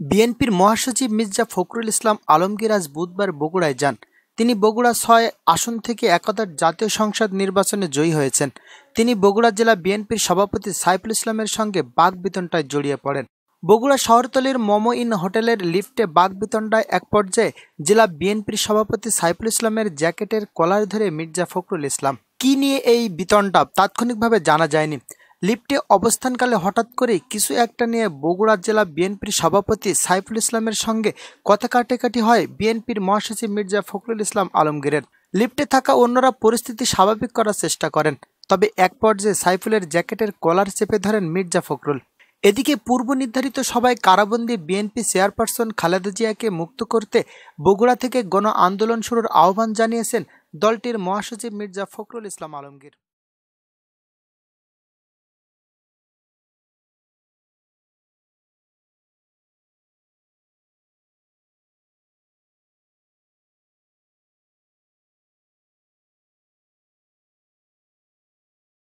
বিএনপির মহাসচিব মির্জা ফখরুল ইসলাম আলমগীর আজ বুধবার বগুড়ায় যান। তিনি বগুড়া ছয় আসন থেকে একদার জাতীয় সংসদ নির্বাচনে জয়ী হয়েছেন। তিনি বগুড়া জেলা বিএনপির সভাপতি সাইফুল ইসলামের সঙ্গে বাঘ বাঘবিতণ্ডায় জড়িয়ে পড়েন। বগুড়া শহরতলির মোমো ইন হোটেলের লিফটে বাঘবিতণ্ডায় এক পর্যায়ে জেলা বিএনপির সভাপতি সাইফুল ইসলামের জ্যাকেটের কলার ধরে মির্জা ফখরুল ইসলাম। কি নিয়ে এই বিতণ্ডা তাৎক্ষণিকভাবে জানা যায়নি। লিফটে অবস্থানকালে হঠাৎ করেই কিছু একটা নিয়ে বগুড়া জেলা বিএনপির সভাপতি সাইফুল ইসলামের সঙ্গে কথা কাটাকাটি হয় বিএনপির মহাসচিব মির্জা ফখরুল ইসলাম আলমগীরের। লিফটে থাকা অন্যরা পরিস্থিতি স্বাভাবিক করার চেষ্টা করেন, তবে এক পর্যায়ে সাইফুলের জ্যাকেটের কলার চেপে ধরেন মির্জা ফখরুল। এদিকে পূর্ব নির্ধারিত সভায় কারাবন্দী বিএনপি চেয়ারপারসন খালেদা জিয়াকে মুক্ত করতে বগুড়া থেকে গণ আন্দোলন শুরুর আহ্বান জানিয়েছেন দলটির মহাসচিব মির্জা ফখরুল ইসলাম আলমগীর।